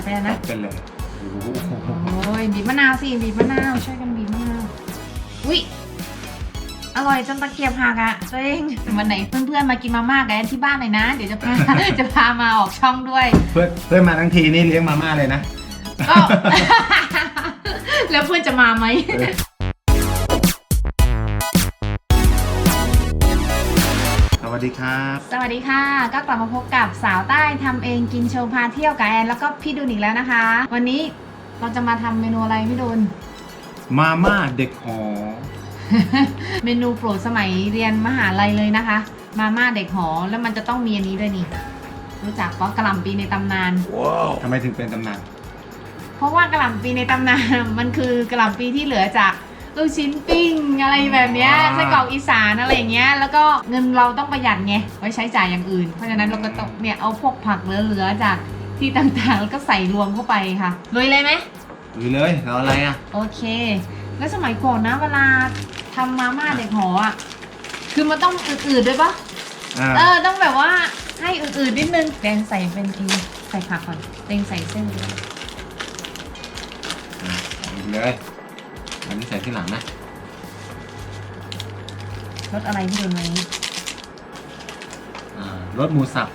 ส่ไปแล้วนะเป็นเลยโอ้โหโอ้ยบีบมะนาวสิบีบมะนาวช่วยกันบีบมะนาวอุ้ยอร่อยจนตะเกียบหักอะตัวเองวันไหนเพื่อนๆมากินมาม่ากันที่บ้านหน่อยนะ เดี๋ยวจะพาจะพามาออกช่องด้วย เพื่อนเพื่อนมาทั้งทีนี่เลี้ยงมาม่าเลยนะก็แล้วเพื่อนจะมาไหม สวัสดีครับ สวัสดีค่ะ ก็กลับมาพบกับสาวใต้ทำเองกินโชว์พาเที่ยวกับแอนแล้วก็พี่ดุนอีกแล้วนะคะ วันนี้เราจะมาทำเมนูอะไรพี่ดุนมาม่าเด็กหอ เมนูโปรดสมัยเรียนมหาลัยเลยนะคะ มาม่าเด็กหอแล้วมันจะต้องมีอันนี้ด้วยนี่รู้จักปะกระหล่ำปีในตำนานทำไมถึงเป็นตำนาน เพราะว่ากระหล่ำปีในตำนานมันคือกระหล่ำปีที่เหลือจาก ลูกชิ้นปิ้งอะไรแบบเนี้ยอ่าไส้กรอกอีสานอะไรอย่างเงี้ยแล้วก็เงินเราต้องประหยัดไงไว้ใช้จ่ายอย่างอื่น เพราะฉะนั้นเราก็ต้องเนี่ยเอาพวกผักเหลือๆจากที่ต่างๆแล้วก็ใส่รวมเข้าไปค่ะลุยเลยไหมดูเลยเราอะไรอะโอเค แล้วสมัยก่อนนะเวลาทำมาม่าเด็กหออะคือมันต้องอืดๆด้วยปะอ่าเออต้องแบบว่าให้อืดๆนิดนึงแดงใส่เป็นอีใส่ผักก่อนแดงใส่เส้นด้วยอะดูเลย อันนี้ใส่ที่หลังนะรสอะไรที่โดนไหมอ่ารสหมูสับ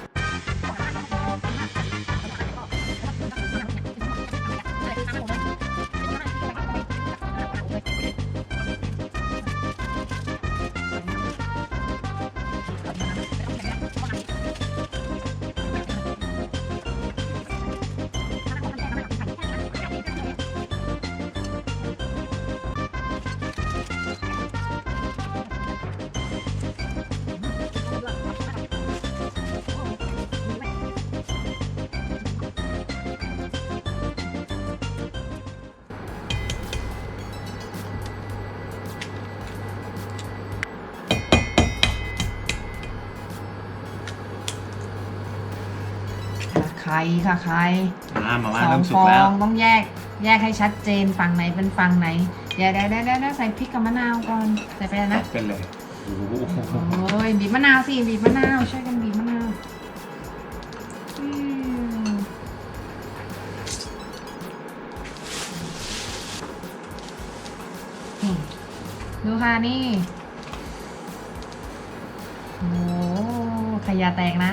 ไข่ค่ะไข่อ่ามาม่าสอเริ่งมสุฟกอแล้วงต้องแยก แยกให้ชัดเจนฝั่งไหนเป็นฝั่งไหนเดี๋ยวเดี๋ยวเดี๋ยวเดี๋ยวใส่พริกกับมะนาวก่อนใส่ไปแล้วนะเป็นเลยโอ้โหโอ้ยบีบมะนาวสิบีบมะนาวช่วยกันบีบมะนาวอืมนี่ดูค่ะนี่ ขยะแตกนะ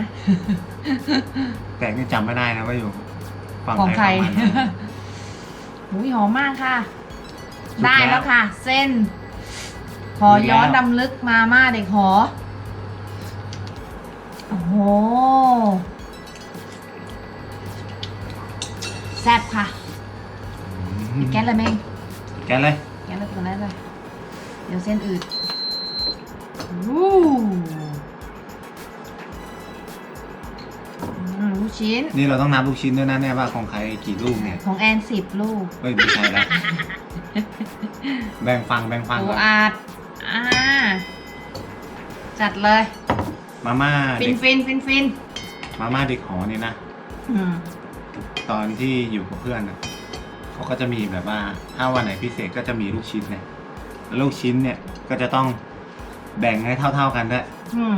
แต่นี่จำไม่ได้นะว่าอยู่ฝั่งของไหนใคร ฝั่งมันนะอุ้ยหอมมากค่ะสุกได้แล้วแล้วค่ะ เส้น ขอดีแล้วย้อนดำลึกมาม่าเด็กหอ โอ้โห แซ่บค่ะแก๊สเลยไหมงแก๊สเลยแก๊สเลยตัวแรกเลยเดี๋ยวเส้นอืดวู้อื ชิ้น นี่เราต้องนับลูกชิ้นด้วยนะเนี่ยว่าของใครกี่ลูกเนี่ยของแอนสิบลูกเฮ้ยไม่ใช่แล้วแบ่งฟังแบ่งฟังโอก่อนอาดอ่าจัดเลย มาม่าฟิเด็นกฟินฟินฟินมาม่าเด็กหอนี่นะ อืมตอนที่อยู่กับเพื่อนอะเขาก็จะมีแบบว่าถ้าวันไหนพิเศษก็จะมีลูกชิ้นเนี่ยแล้วลูกชิ้นเนี่ยก็จะต้องแบ่งให้เท่า ๆกันด้วยอืม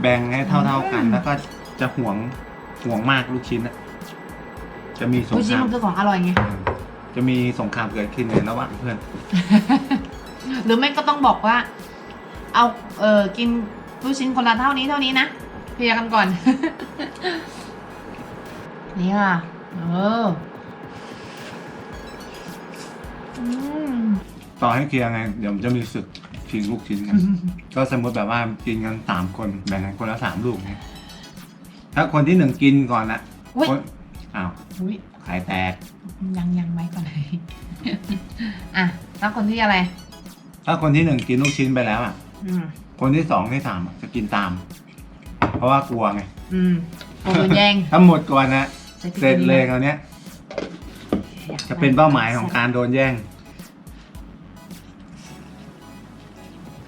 แบ่งให้เท่า ๆกันอืมแล้วก็ จะห่วงห่วงมากลูกชิ้นอะจะมีสงลูกคชิ้นรามมันคือของอร่อยไงอืมจะมีสงครามเกิดขึ้นในระหว่างเพื่อน หรือไม่ก็ต้องบอกว่า เอาเออกินลูกชิ้นคนละเท่านี้เท่านี้นะเคลียร์กันก่อน นี่ค่ะเอออืมต่อให้เคลียร์ไง เดี๋ยวมันจะมีศึกชิงลูกชิ้นกัน ก็สมมติแบบว่ากินกันสามคนแบ่งกันคนละสามลูกเนี่ย ถ้าคนที่หนึ่งกินก่อนนะอุ้ยคนอ้าวอุ้ยไข่แตก ยังยังไหมก่อนอะแล้วคนที่อะไร ถ้าคนที่หนึ่งกินลูกชิ้นไปแล้วอะ อืม คนที่สองที่สามอะจะกินตาม เพราะว่ากลัวไงอืมโอ้โดนแยงถ้าหมดก่อนนะใพกเสร็จเลยนิดคราวเนี้ยอยกจะเป็นเป้าหมายของการโดนแย่ง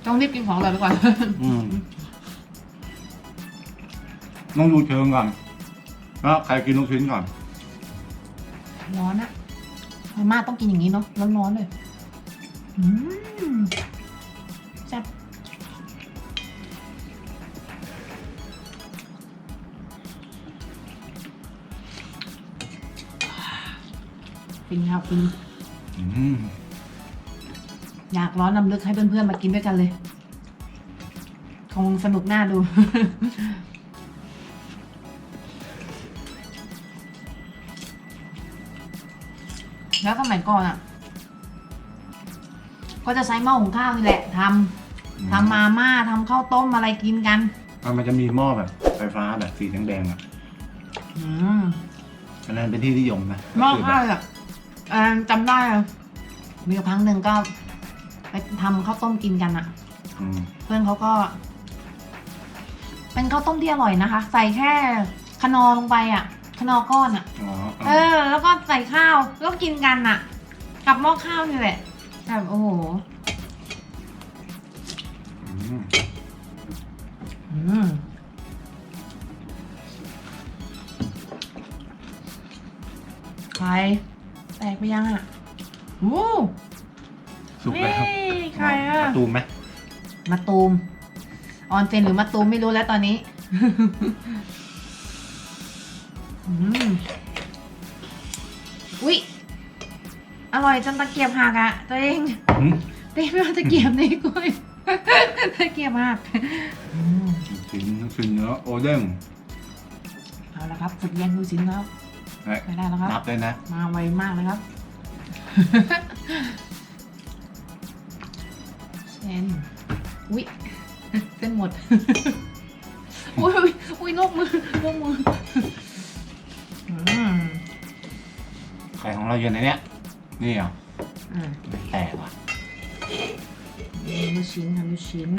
ต้องรีบกินของเลยไปก่อน อืม ต้องดูเชิงก่อนว่าใครกินลูกชิ้นก่อน ร้อนอะมาม่าต้องกินอย่างนี้เนาะร้อนๆเลยอืมแซ่บฟินครับฟินอืมอยากร้อนนำลึกให้เพื่อนๆมากินด้วยกันเลย คงสนุกน่าดู แล้วสมัยก่อนอะ ก็จะใช้หม้อหุงข้าวนี่แหละทำทำมาม่าทำข้าวต้มอะไรกินกันมันจะมีหม้อแบบไฟฟ้าแบบสีแดงๆอะอืมอันนั้นเป็นที่นิยมนะหม้อก็คืข้าวแบบอะอ่าจำได้อะมีอยู่ครั้งหนึ่งก็ไปทำข้าวต้มกินกันอะ อืมเพื่อนเขาก็ เป็นข้าวต้มที่อร่อยนะคะ ใส่แค่คะนอลงไปอะ คะนอก้อนอะ อ๋อเออ แล้วก็ใส่ข้าวแล้วก็กินกันอะ กับหม้อข้าวนี่แหละแบบโอ้โหมอืมใครแตกไปยังอะวู้ สุกแล้วเฮ้ยใครอะ ประตูมไหมมาตูม ออนเซนหรือมาตูมไม่รู้แล้วตอนนี้ อืมอุ๊ยอร่อยจนตะเกียบหักอะตัวเองอืมเต้ไม่เอาตะเกียบนี่กุ้ยตะเกียบหักอืมชิ้นชิ้นเนื้อโอเด้งเอาละครับฝึกแย่งดูสินแล้วเฮ้ยไปได้แล้วครับ นับเลยนะ มาไวมากเลยครับเส้นอุ๊ยเส้นหมดอุ้ยอุ๊ยอุ้ยนกมือนกมืออืม ไข่ของเราอยู่ในเนี้ยนี่เหรออ่าไม่แตกว่ะลูกชิ้นค่ะลูกชิ้น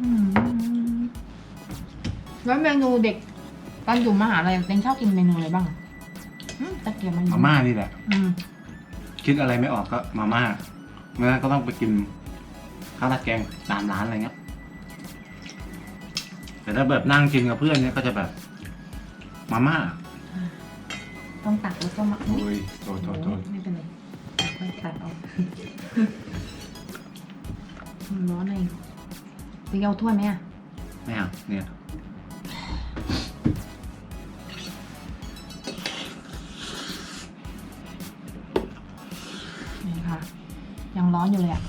อืมแล้วเมนูเด็กตอนอยู่มหาลัยเต็งชอบกินเมนูอะไรบ้างอืมตะเกียบมันมาม่านี่แหละ อืมคิดอะไรไม่ออกก็มาม่าเมื่อนั้นก็ต้องไปกินข้าวราดแกงตามร้านอะไรเงี้ย แต่ถ้าแบบนั่งกินกับเพื่อนเนี่ยก็จะแบบ มาม่าต้องตักแล้วก็มาโอ้ยโทษโทษโทษไม่เป็นไรค่อยตัดออกมันร้อนเองไปเอาถ้วยไหมอะไม่เอาเนี่ยนี่ค่ะ ยังร้อนอยู่เลยอะ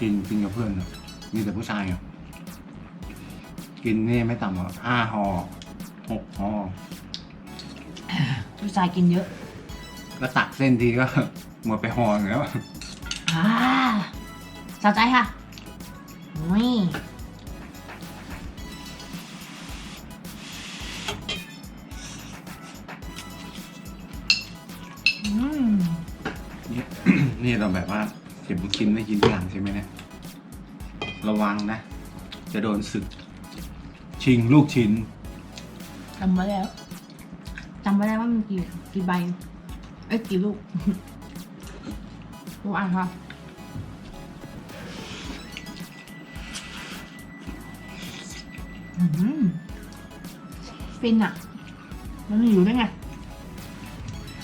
กินกินกับเพื่อนน่ะมีแต่ผู้ชายอะกินนี่ไม่ต่ำกว่าห้าห่อหกห่อผู้ชายกินเยอะแล้วตักเส้นทีก็ หมดไปห่อหนึ่งแล้วอ่าสะใจค่ะนี่อืม นี่ นี่เราแบบว่า เก็บลูกชิ้นไม่กินทีหลังใช่ไหมเนี่ย ระวังนะ จะโดนศึก ชิงลูกชิ้น จำไว้แล้วจำไว้แล้วว่ามันกี่กี่ใบ เอ้ยกี่ลูก ลูกอะค่ะอืมฟินอะมันหิวได้ไง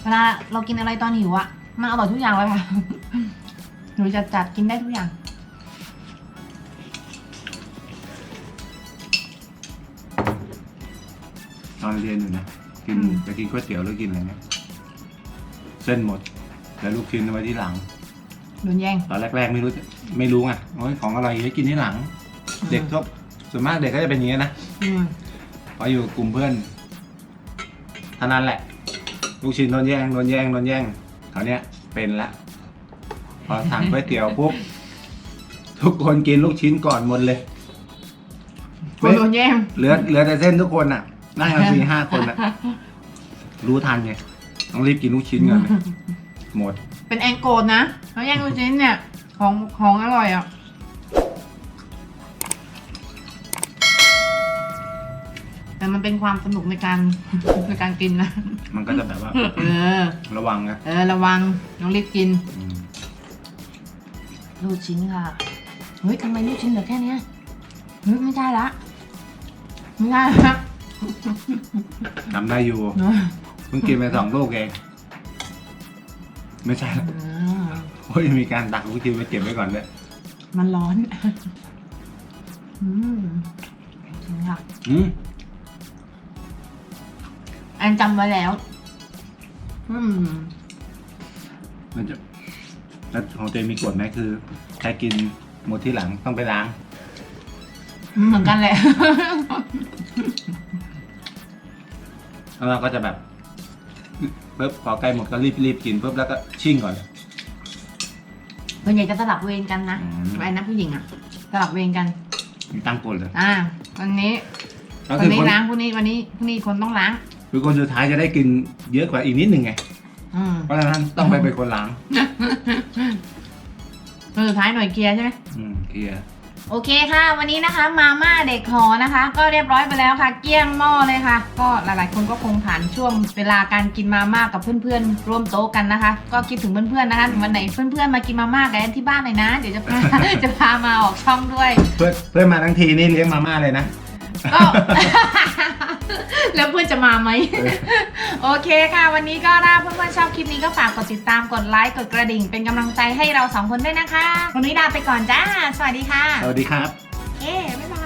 เวลาเรากินอะไรตอนหิวอะมันอร่อยทุกอย่างเลยค่ะ หนูจะจัดกินได้ทุกอย่าง ตอนเรียนอยู่นะ กินอืม จะกินก๋วยเตี๋ยวหรือกินอะไรเนี่ย เส้นหมด แล้วลูกชิ้นเอาไว้ที่หลัง โดนแย่ง ตอนแรกๆไม่รู้จะไม่รู้ไงโอ้ยของอร่อยให้กินที่หลังเด็กก็ส่วนมากเด็กก็จะเป็นอย่างนี้นะ อืมพออยู่กลุ่มเพื่อนเท่านั้นแหละ ลูกชิ้นโดนแย่งโดนแย่งโดนแย่งเขาวเนี้ยเป็นละ พอสั่งก๋วยเตี๋ยวปุ๊บทุกคนกินลูกชิ้นก่อนหมดเลยคนโดนแย่งเหลือเหลือแต่เส้นทุกคนอะนั่งกันสี่ห้าคนอะ รู้ทันไงต้องรีบกินลูกชิ้นก่อนเลยหมด เป็นแองโกดนะเขาแย่งลูกชิ้นเนี่ย ของของอร่อยอะแต่มันเป็นความสนุกในการในการกินนะ มันก็จะแบบว่า เออ ระวังนะ เออ ระวัง น้องรีบกินอืม ลูกชิ้นค่ะ เฮ้ยทำไมลูกชิ้นเหลือแค่เนี้ยเฮ้ยไม่ได้ละ ไม่ได้ละทำได้อยู่เนอะเพิ่งกินไปสองลูกเอง ไม่ใช่ละอืมโอ้ยมีการตักลูกชิ้นไปเก็บไว้ก่อนด้วยมันร้อน อืมนี่ค่ะอืมแอนจำไว้แล้ว อืม มันจะ แล้วของเจมีกฎไหมคือใครกินหมดที่หลังต้องไปล้าง เหมือนกันแหละ แล้วเราก็จะแบบปุ๊บพอใกล้หมดก็รีบรีบกินปุ๊บแล้วก็ชิ่งก่อน ส่วนใหญ่จะสลับเวรกันนะอืมไอ้นะผู้หญิงอะสลับเวรกัน มีตั้งกฎเลยอ่า วันนี้ก็วัคืนอนี้คนล้างพรุ่งนี้วันนี้พรุ่งนี้คนต้องล้าง คือคนสุดท้ายจะได้กินเยอะกว่าอีกนิดหนึ่งไง อืมเพราะฉะนั้นต้องไปเป็นคนล้างคนสุดท้ายหน่วยเกียร์ใช่ไหม อืมเคลียร์โอเคค่ะ วันนี้นะคะมาม่าเด็กหอนะคะ ก็เรียบร้อยไปแล้วค่ะ เกลี้ยงหม้อเลยค่ะ ก็หลายๆ คนก็คงผ่านช่วงเวลาการกินมาม่ากับเพื่อนๆ ร่วมโต๊ะกันนะคะ ก็คิดถึงเพื่อนๆนะคะวันไหนเพื่อนๆมากินมาม่ากันที่บ้านหน่อยนะ เดี๋ยวจะพา จะพามาออกช่องด้วย เพื่อนเพื่อนมาทั้งทีนี่เลี้ยงมาม่าเลยนะ ก็ แล้วเพื่อนจะมาไหมเออโอเคค่ะ วันนี้ก็ถ้าเพื่อนๆชอบคลิปนี้ก็ฝากกดติดตาม กดไลค์ กดกระดิ่ง เป็นกำลังใจให้เราสองคนด้วยนะคะ วันนี้ลาไปก่อนจ้า สวัสดีค่ะ สวัสดีครับ เอ๊บ๊ายบาย